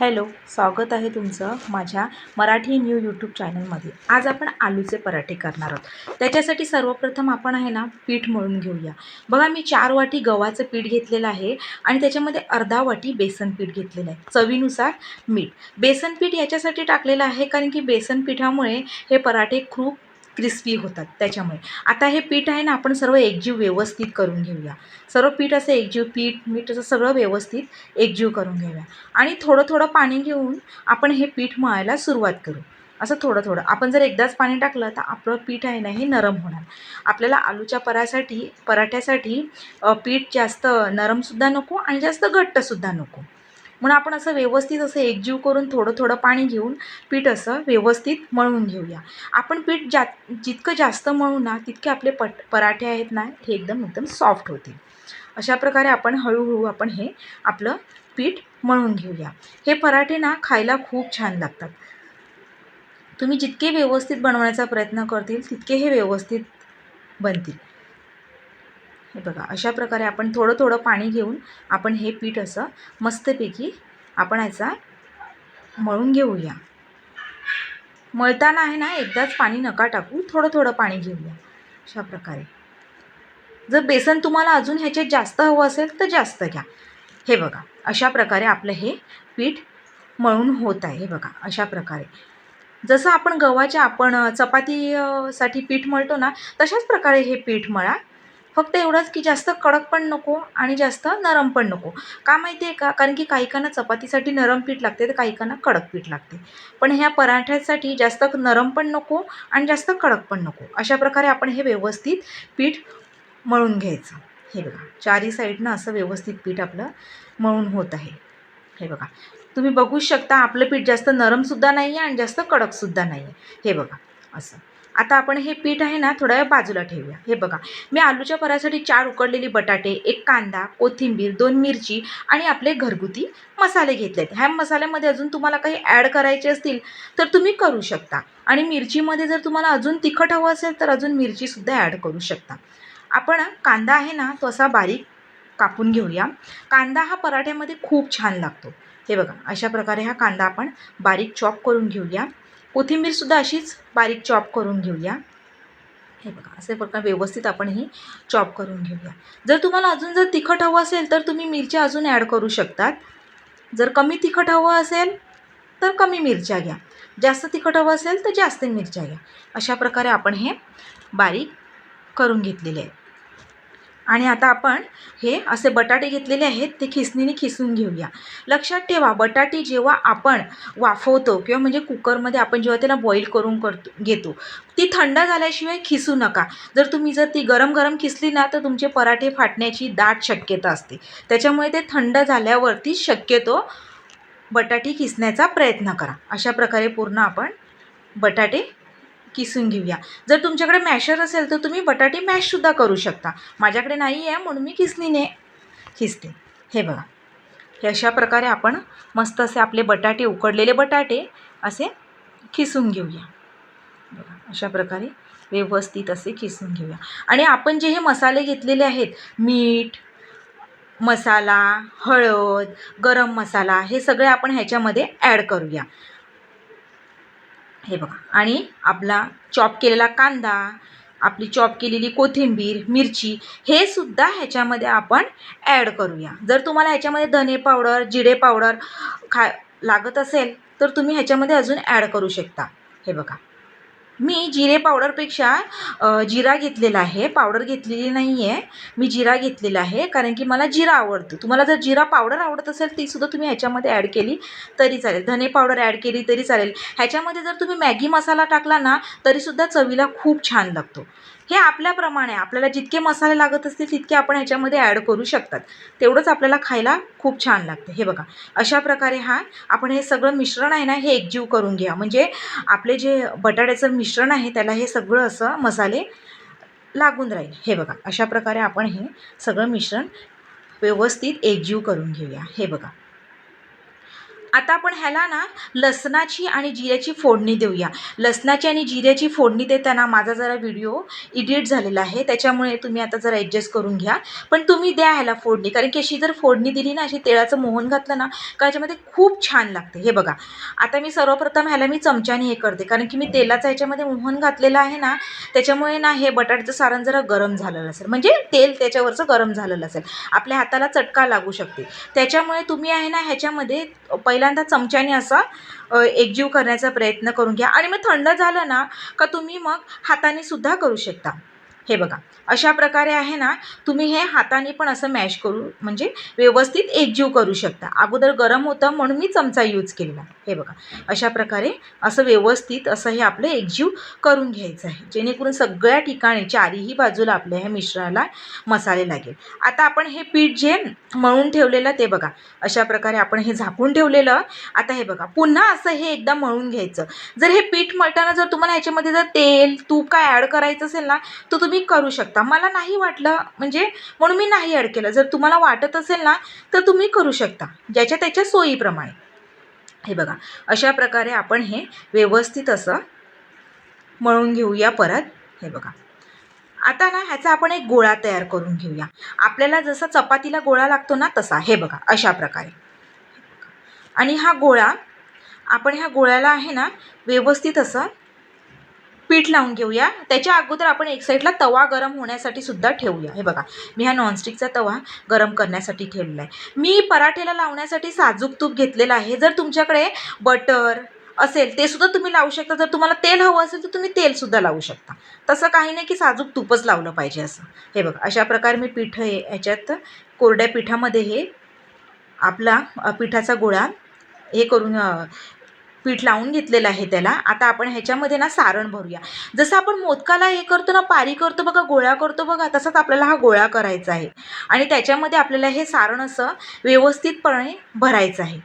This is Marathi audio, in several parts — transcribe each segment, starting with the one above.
हॅलो स्वागत आहे तुमचं माझ्या मराठी न्यू यूट्यूब चॅनलमध्ये. आज आपण आलूचे पराठे करणार आहोत. त्याच्यासाठी सर्वप्रथम आपण आहे ना पीठ मळून घेऊया. बघा मी चार वाटी गव्हाचं पीठ घेतलेलं आहे आणि त्याच्यामध्ये अर्धा वाटी बेसन पीठ घेतलेलं आहे. चवीनुसार मीठ. बेसन पीठ याच्यासाठी टाकलेलं आहे कारण की बेसन पिठामुळे हे पराठे खूप क्रिस्पी होतात त्याच्यामुळे. आता हे पीठ आहे ना आपण सर्व एकजीव व्यवस्थित करून घेऊया. सर्व पीठ असं एकजीव पीठ मीठ असं सगळं व्यवस्थित एकजीव करून घेऊया. आणि थोडं थोडं पाणी घेऊन आपण हे पीठ मळायला सुरुवात करू. असं थोडं थोडं. आपण जर एकदाच पाणी टाकलं तर आपलं पीठ आहे ना हे नरम होणार. आपल्याला आलूच्या परासाठी पराठ्यासाठी पीठ जास्त नरमसुद्धा नको आणि जास्त घट्टसुद्धा नको. म्हणून आपण असं व्यवस्थित असं एकजीव करून थोडं थोडं पाणी घेऊन पीठ असं व्यवस्थित मळून घेऊया. आपण पीठ जा जितकं जास्त मळू ना तितके आपले पट पराठे आहेत ना हे एकदम एकदम सॉफ्ट होतील. अशा प्रकारे आपण हळूहळू आपण हे आपलं पीठ मळून घेऊया. हे पराठे ना खायला खूप छान लागतात. तुम्ही जितके व्यवस्थित बनवण्याचा प्रयत्न करतील तितके हे व्यवस्थित बनतील. हे बघा अशा प्रकारे आपण थोडं थोडं पाणी घेऊन आपण हे पीठ असं मस्तपैकी आपण याचा मळून घेऊया. मळताना आहे ना एकदाच पाणी नका टाकू थोडं थोडं पाणी घेऊया अशा प्रकारे. जर बेसन तुम्हाला अजून ह्याच्यात जास्त हवं असेल तर जास्त घ्या. हे बघा अशा प्रकारे आपलं हे पीठ मळून होत आहे. हे बघा अशा प्रकारे. जसं आपण गव्हाच्या आपण चपातीसाठी पीठ मळतो ना तशाच प्रकारे हे पीठ मळा. फक्त एवढंच की जास्त कडक पण नको आणि जास्त नरम पण नको. का माहिती आहे का? कारण की काहीकांना चपातीसाठी नरम पीठ लागते तर काहीकांना कडक पीठ लागते. पण ह्या पराठ्यासाठी जास्त नरम पण नको आणि जास्त कडक पण नको. अशा प्रकारे आपण हे व्यवस्थित पीठ मळून घ्यायचं. हे बघा चारी साईडनं असं व्यवस्थित पीठ आपलं मळून होत आहे. हे बघा तुम्ही बघू शकता आपलं पीठ जास्त नरमसुद्धा नाही आहे आणि जास्त कडकसुद्धा नाही आहे हे बघा असं. आता आपण हे पीठ आहे ना थोड्या वेळ बाजूला ठेवूया. हे बघा मी आलूच्या परासाठी चार उकडलेली बटाटे एक कांदा कोथिंबीर दोन मिरची आणि आपले घरगुती मसाले घेतले आहेत ह्या मसाल्यामध्ये अजून तुम्हाला काही ॲड करायचे असतील तर तुम्ही करू शकता. आणि मिरचीमध्ये जर तुम्हाला अजून तिखट हवं असेल तर अजून मिरचीसुद्धा ॲड करू शकता. आपण कांदा आहे ना तो असा बारीक कापून घेऊया. कांदा हा पराठ्यामध्ये खूप छान लागतो. हे बघा अशा प्रकारे हा कांदा आपण बारीक चॉप करून घेऊया. कोथिंबीरसुद्धा अशीच बारीक चॉप करून घेऊया. हे बघा असे प्रकार व्यवस्थित आपण ही चॉप करून घेऊया. जर तुम्हाला अजून जर तिखट हवं असेल तर तुम्ही मिरच्या अजून ॲड करू शकतात. जर कमी तिखट हवं असेल तर कमी मिरच्या घ्या. जास्त तिखट हवं असेल तर जास्त मिरच्या घ्या. अशा प्रकारे आपण हे बारीक करून घेतलेले आहे आणि आता आपण हे असे बटाटे घेतलेले आहेत ते खिसणीने खिसून घेऊया. लक्षात ठेवा बटाटे जेव्हा आपण वाफवतो किंवा म्हणजे कुकरमध्ये आपण जेव्हा त्याला बॉईल करून करतो घेतो ती थंड झाल्याशिवाय खिसू नका. जर तुम्ही जर ती गरम गरम खिसली ना तर तुमचे पराठे फाटण्याची दाट शक्यता असते. त्याच्यामुळे ते थंड झाल्यावरती शक्यतो बटाटे खिसण्याचा प्रयत्न करा. अशा प्रकारे पूर्ण आपण बटाटे किसून घेऊया. जर तुमच्याकडे मॅशर असेल तर तुम्ही बटाटे मॅशसुद्धा करू शकता. माझ्याकडे नाही आहे म्हणून मी किसणीने खिसते हे बघा. हे अशा प्रकारे आपण मस्त असे आपले बटाटे उकडलेले बटाटे असे खिसून घेऊया. बघा अशा प्रकारे व्यवस्थित असे खिसून घेऊया. आणि आपण जे हे मसाले घेतलेले आहेत मीठ मसाला हळद गरम मसाला हे सगळे आपण ह्याच्यामध्ये ॲड करूया. हे बघा. आणि आपला चॉप केलेला कांदा आपली चॉप केलेली कोथिंबीर मिरची हे सुद्धा ह्याच्यामध्ये आपण ॲड करूया. जर तुम्हाला ह्याच्यामध्ये धने पावडर जिरे पावडर खा लागत असेल तर तुम्ही ह्याच्यामध्ये अजून ॲड करू शकता. हे बघा. मी जिरे पावडरपेक्षा जिरा घेतलेला आहे. पावडर घेतलेली नाही आहे मी जिरा घेतलेला आहे कारण की मला जिरा आवडतो. तुम्हाला जर जिरा पावडर आवडत असेल तीसुद्धा तुम्ही ह्याच्यामध्ये ॲड केली तरी चालेल. धने पावडर ॲड केली तरी चालेल. ह्याच्यामध्ये जर तुम्ही मॅगी मसाला टाकला ना तरीसुद्धा चवीला खूप छान लागतो. हे आपल्याप्रमाणे आपल्याला जितके मसाले लागत असतील तितके आपण ह्याच्यामध्ये ॲड करू शकतात. तेवढंच आपल्याला खायला खूप छान लागते. हे बघा अशा प्रकारे हा आपण हे सगळं मिश्रण आहे ना हे एकजीव करून घ्या. म्हणजे आपले जे बटाट्याचं मिश्रण आहे त्याला हे सगळं असं मसाले लागून राहील. हे बघा अशा प्रकारे आपण हे सगळं मिश्रण व्यवस्थित एकजीव करून घेऊया. हे बघा. आता आपण ह्याला ना लसणाची आणि जिऱ्याची फोडणी देऊया. लसणाची आणि जिऱ्याची फोडणी देताना माझा जरा व्हिडिओ इडिट झालेला आहे त्याच्यामुळे तुम्ही आता जरा ॲडजस्ट करून घ्या. पण तुम्ही द्या ह्याला फोडणी कारण की अशी जर फोडणी दिली ना अशी तेळाचं मोहन घातलं ना का याच्यामध्ये खूप छान लागते. हे बघा आता मी सर्वप्रथम ह्याला मी चमच्याने हे करते कारण की मी तेलाचा ह्याच्यामध्ये मोहन घातलेलं आहे ना त्याच्यामुळे ना हे बटाट्याचं सारण जरा गरम झालेलं असेल. म्हणजे तेल त्याच्यावरचं गरम झालेलं असेल. आपल्या हाताला चटका लागू शकते. त्याच्यामुळे तुम्ही आहे ना ह्याच्यामध्ये पहिल्यांदा चमच्याने असा एकजीव करण्याचा प्रयत्न करून घ्या. आणि मग थंड झालं ना का तुम्ही मग हाताने सुद्धा करू शकता. हे बघा अशा प्रकारे आहे ना तुम्ही हे हाताने पण असं मॅश करू म्हणजे व्यवस्थित एकजीव करू शकता. अगोदर गरम होतं म्हणून मी चमचा यूज केलेला. हे बघा अशा प्रकारे असं व्यवस्थित असं हे आपलं एकजीव करून घ्यायचं आहे. जेणेकरून सगळ्या ठिकाणी चारीही बाजूला आपल्या ह्या मिश्राला मसाले लागेल. आता आपण हे पीठ जे मळून ठेवलेलं ते बघा अशा प्रकारे आपण हे झाकून ठेवलेलं. आता हे बघा पुन्हा असं हे एकदा मळून घ्यायचं. जर हे पीठ मळताना जर तुम्हाला ह्याच्यामध्ये जर तेल तूप काय ॲड करायचं असेल ना तर तुम्ही तुम्ही करू शकता. मला नाही वाटलं म्हणजे म्हणून मी नाही ॲड केलं. जर तुम्हाला वाटत असेल ना तर तुम्ही करू शकता. ज्याच्या त्याच्या सोयीप्रमाणे. हे बघा अशा प्रकारे आपण हे व्यवस्थित असं मळून घेऊया परत. हे बघा. आता ना ह्याचा आपण एक गोळा तयार करून घेऊया. आपल्याला जसा चपातीला गोळा लागतो ना तसा. हे बघा अशा प्रकारे. आणि हा गोळा आपण ह्या गोळ्याला आहे ना व्यवस्थित असं पीठ लावून घेऊया. त्याच्या अगोदर आपण एक साईडला तवा गरम होण्यासाठी सुद्धा ठेवूया. हे बघा मी हा नॉनस्टिकचा तवा गरम करण्यासाठी ठेवलेला आहे मी पराठेला लावण्यासाठी साजूक तूप घेतलेलं आहे. जर तुमच्याकडे बटर असेल ते सुद्धा तुम्ही लावू शकता. जर तुम्हाला तेल हवं असेल तर तुम्ही तेलसुद्धा लावू शकता. तसं काही नाही की साजूक तूपच लावलं पाहिजे असं. हे बघा अशा प्रकारे मी पीठ हे ह्याच्यात कोरड्या पिठामध्ये हे आपला पिठाचा गोळा हे करून पीठ लावून घेतलेलं आहे त्याला. आता आपण ह्याच्यामध्ये ना सारण भरूया. जसं आपण मोदकाला हे करतो ना पारी करतो बघा गोळा करतो बघा तसंच आपल्याला हा गोळा करायचा आहे. आणि त्याच्यामध्ये आपल्याला हे सारण असं व्यवस्थितपणे भरायचं आहे.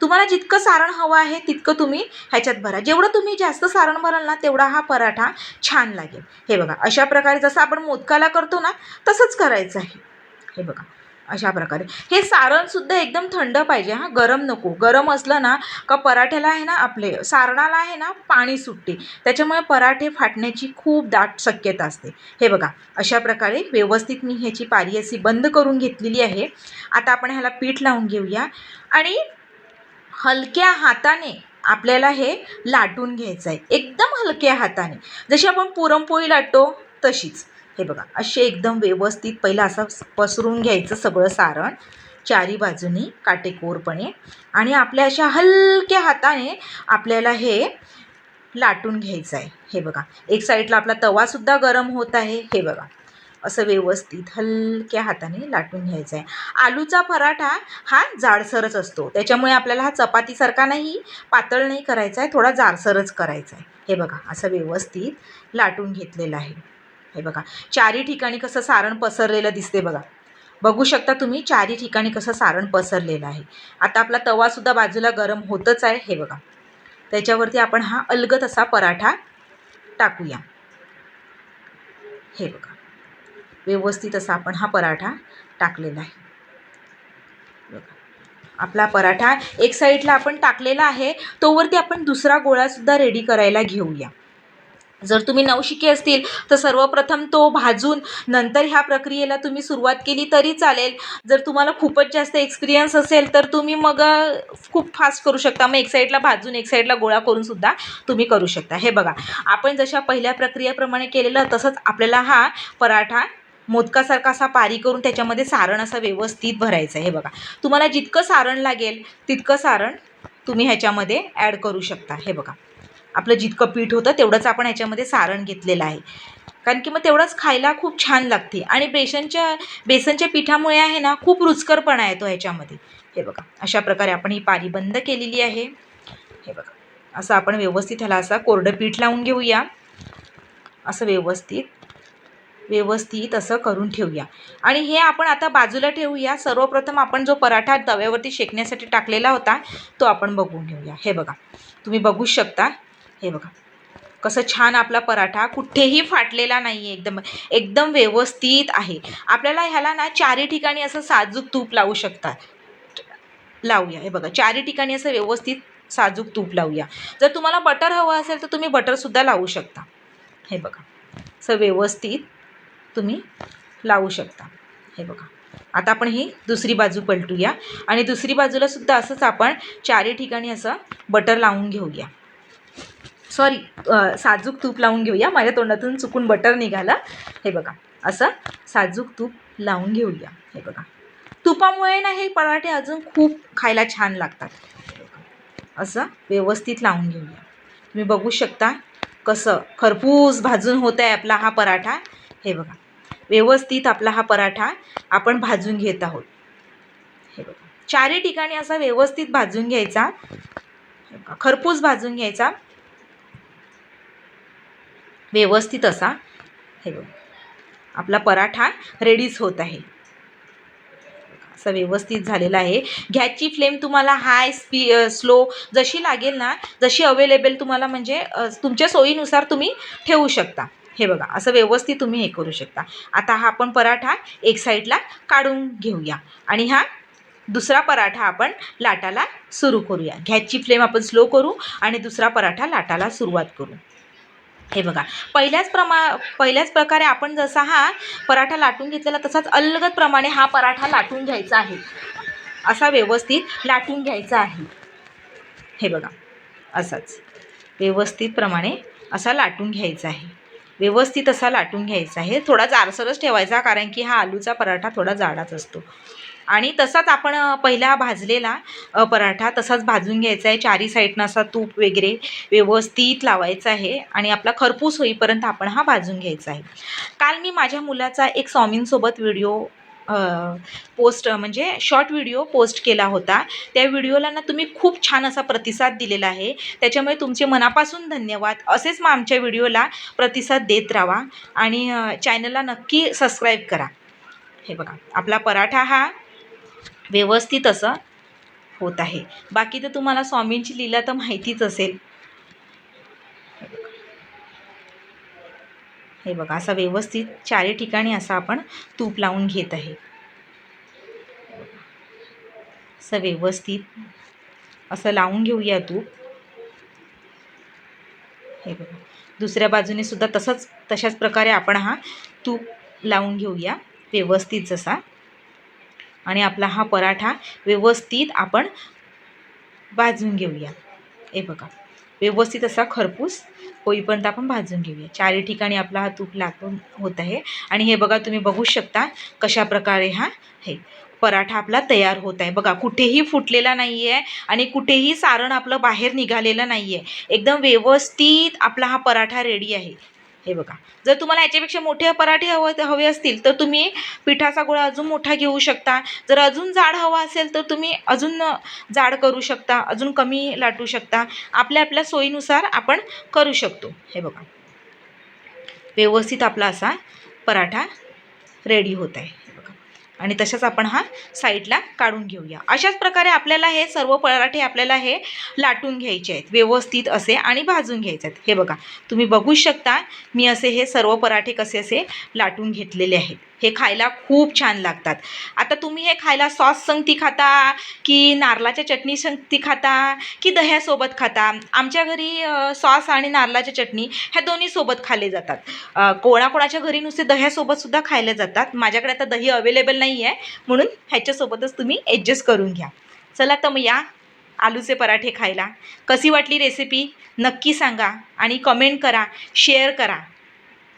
तुम्हाला जितकं सारण हवं आहे तितकं तुम्ही ह्याच्यात भरा. जेवढं तुम्ही जास्त सारण भराल ना तेवढा हा पराठा छान लागेल. हे बघा अशा प्रकारे जसं आपण मोदकाला करतो ना तसंच करायचं आहे. हे बघा. अशा प्रकारे. हे सारणसुद्धा एकदम थंड पाहिजे हां. गरम नको. गरम असलं ना का पराठ्याला आहे ना आपले सारणाला आहे ना पाणी सुटते. त्याच्यामुळे पराठे फाटण्याची खूप दाट शक्यता असते. हे बघा अशा प्रकारे व्यवस्थित मी ह्याची पारी अशी बंद करून घेतलेली आहे. आता आपण ह्याला पीठ लावून घेऊया. आणि हलक्या हाताने आपल्याला हे लाटून घ्यायचं आहे एकदम हलक्या हाताने. जशी आपण पुरणपोळी लाटतो तशीच. हे बघा असे एकदम व्यवस्थित पहिलं असं पसरून घ्यायचं सगळं सारण चारी बाजूनी काटेकोरपणे. आणि आपल्या अशा हलक्या हाताने आपल्याला हे लाटून घ्यायचं आहे. हे बघा एक साईडला आपला तवासुद्धा गरम होत आहे. हे बघा असं व्यवस्थित हलक्या हाताने लाटून घ्यायचं आहे. आलूचा पराठा हा जाडसरच असतो. त्याच्यामुळे आपल्याला हा चपातीसारखा नाही पातळ नाही करायचा आहे थोडा जाडसरच करायचा आहे. हे बघा असं व्यवस्थित लाटून घेतलेलं आहे. हे बघा. चारी ठिकाणी कसं सारण पसरलेलं दिसते बघा. बघू शकता तुम्ही चारी ठिकाणी कसं सारण पसरलेलं आहे. आता आपला तवासुद्धा बाजूला गरम होतच आहे हे बघा. त्याच्यावरती आपण हा अलगत असा पराठा टाकूया. हे बघा. व्यवस्थित असा आपण हा पराठा टाकलेला आहे. बघा. आपला पराठा एक साईडला आपण टाकलेला आहे तोवरती आपण दुसरा गोळासुद्धा रेडी करायला घेऊया. जर तुम्ही नवशिके असतील तर सर्वप्रथम तो भाजून नंतर ह्या प्रक्रियेला तुम्ही सुरुवात केली तरी चालेल. जर तुम्हाला खूपच जास्त एक्सपिरियन्स असेल तर तुम्ही मग खूप फास्ट करू शकता. मग एक साईडला भाजून एक साईडला गोळा करून सुद्धा तुम्ही करू शकता. हे बघा आपण जशा पहिल्या प्रक्रियेप्रमाणे केलेलं तसंच आपल्याला हा पराठा मोदकासारखा असा पारी करून त्याच्यामध्ये सारण असं व्यवस्थित भरायचं आहे. हे बघा तुम्हाला जितकं सारण लागेल तितकं सारण तुम्ही ह्याच्यामध्ये ॲड करू शकता. हे बघा आपलं जितकं पीठ होतं तेवढंच आपण याच्यामध्ये सारण घेतलेलं आहे. कारण की मग तेवढंच खायला खूप छान लागते. आणि बेसनच्या बेसनच्या पिठामुळे आहे ना खूप रुचकरपणा येतो ह्याच्यामध्ये. हे बघा अशा प्रकारे आपण ही पारी बंद केलेली आहे. हे बघा असं आपण व्यवस्थित ह्याला असा कोरडं पीठ लावून घेऊया. असं व्यवस्थित व्यवस्थित असं करून ठेवूया. आणि हे आपण आता बाजूला ठेवूया. सर्वप्रथम आपण जो पराठा तव्यावरती शेकण्यासाठी टाकलेला होता तो आपण बघून घेऊया. हे बघा तुम्ही बघू शकता. हे बघा. कसं छान आपला पराठा कुठेही फाटलेला नाही आहे एकदम. एकदम व्यवस्थित आहे. आपल्याला ह्याला ना चारी ठिकाणी असं साजूक तूप लावू शकता लावूया. हे बघा चारी ठिकाणी असं व्यवस्थित साजूक तूप लावूया. जर तुम्हाला बटर हवं असेल तर तुम्ही बटरसुद्धा लावू शकता. हे बघा. असं व्यवस्थित तुम्ही लावू शकता. हे बघा. आता आपण ही दुसरी बाजू पलटूया. आणि दुसरी बाजूला सुद्धा असंच आपण चारी ठिकाणी असं बटर लावून घेऊया. सॉरी साजूक तूप लावून घेऊया. माझ्या तोंडातून चुकून बटर निघालं. हे बघा असं साजूक तूप लावून घेऊया. हे बघा. तुपामुळे ना हे पराठे अजून खूप खायला छान लागतात. असं व्यवस्थित लावून घेऊया. तुम्ही बघू शकता कसं खरपूस भाजून होत आहे आपला हा पराठा. हे बघा व्यवस्थित आपला हा पराठा आपण भाजून घेत आहोत. हे बघा. चारही ठिकाणी असा व्यवस्थित भाजून घ्यायचा. हे बघा, खरपूस भाजून घ्यायचा. व्यवस्थित असा. हे बघा. आपला पराठा रेडीच होत आहे. असा व्यवस्थित झालेला आहे. गॅसची फ्लेम तुम्हाला हाय स्पी स्लो जशी लागेल ना जशी अवेलेबल तुम्हाला म्हणजे तुमच्या सोयीनुसार तुम्ही ठेवू शकता. हे बघा असं व्यवस्थित तुम्ही हे करू शकता. आता हा आपण पराठा एक साईडला काढून घेऊया. आणि हा दुसरा पराठा आपण लाटाला सुरू करूया. गॅसची फ्लेम आपण स्लो करू आणि दुसरा पराठा लाटाला सुरुवात करू. हे बघा पहिल्याच प्रमा पहिल्याच प्रकारे आपण जसा हा पराठा लाटून घेतलेला तसाच अलगद प्रमाणे हा पराठा लाटून घ्यायचा आहे. असा व्यवस्थित लाटून घ्यायचा आहे. हे बघा असाच व्यवस्थित प्रमाणे असा लाटून घ्यायचा आहे. व्यवस्थित असा लाटून घ्यायचा आहे. थोडा जाडसरच ठेवायचा कारण की हा आलूचा पराठा थोडा जाडाच असतो. आणि तसाच आपण पहिला भाजलेला पराठा तसाच भाजून घ्यायचा आहे. चारी साईडनं असा तूप वगैरे व्यवस्थित लावायचा आहे आणि आपला खरपूस होईपर्यंत आपण हा भाजून घ्यायचा आहे. काल मी माझ्या मुलाचा एक स्वामींसोबत व्हिडिओ पोस्ट म्हणजे शॉर्ट व्हिडिओ पोस्ट केला होता. त्या व्हिडिओला ना तुम्ही खूप छान असा प्रतिसाद दिलेला आहे. त्याच्यामुळे तुमचे मनापासून धन्यवाद. असेच मग आमच्या व्हिडिओला प्रतिसाद देत राहा आणि चॅनलला नक्की सबस्क्राईब करा. हे बघा आपला पराठा हा व्यवस्थित असं होत आहे. बाकी तर तुम्हाला स्वामींची लीला तर माहितीच असेल. हे बघा असा व्यवस्थित चारी ठिकाणी असा आपण तूप लावून घेत आहे. असं व्यवस्थित असं लावून घेऊया तूप. हे बघा दुसऱ्या बाजूने सुद्धा तसंच तशाच प्रकारे आपण हा तूप लावून घेऊया व्यवस्थित जसा. आणि आपला हा पराठा व्यवस्थित आपण भाजून घेऊया. हे बघा व्यवस्थित असा खरपूस होईपर्यंत आपण भाजून घेऊया. चारही ठिकाणी आपला हा तूप लागून होत आहे. आणि हे बघा तुम्ही बघू शकता कशा प्रकारे हा हे पराठा आपला तयार होत आहे. बघा कुठेही फुटलेला नाही आहे आणि कुठेही सारण आपलं बाहेर निघालेलं नाही आहे एकदम व्यवस्थित आपला हा पराठा रेडी आहे. हे बघा. जर तुम्हाला याच्यापेक्षा मोठे पराठे हवं हवे असतील तर तुम्ही पिठाचा गोळा अजून मोठा घेऊ शकता. जर अजून जाड हवा असेल तर तुम्ही अजून जाड करू शकता. अजून कमी लाटू शकता. आपल्या आपल्या सोयीनुसार आपण करू शकतो. हे बघा. व्यवस्थित आपला असा पराठा रेडी होत आहे. आणि तशाच आपण हा साईडला काढून घेऊया. अशाच प्रकारे आपल्याला हे सर्व पराठे आपल्याला हे लाटून घ्यायचे आहेत. व्यवस्थित असे आणि भाजून घ्यायचे आहेत. हे बघा तुम्ही बघू शकता मी असे हे सर्व पराठे कसे असे लाटून घेतलेले आहेत. हे खायला खूप छान लागतात. आता तुम्ही हे खायला सॉस संगती खाता की नारळाच्या चटणी संगती खाता की दह्यासोबत खाता? आमच्या घरी सॉस आणि नारळाच्या चटणी ह्या दोन्ही सोबत खाल्ले जातात. कोणाकोणाच्या घरी नुसते दह्यासोबतसुद्धा खायला जातात. माझ्याकडे आता दही अवेलेबल नाही आहे म्हणून ह्याच्यासोबतच तुम्ही ॲडजस्ट करून घ्या. चला तर मग या आलूचे पराठे खायला. कशी वाटली रेसिपी नक्की सांगा आणि कमेंट करा शेअर करा.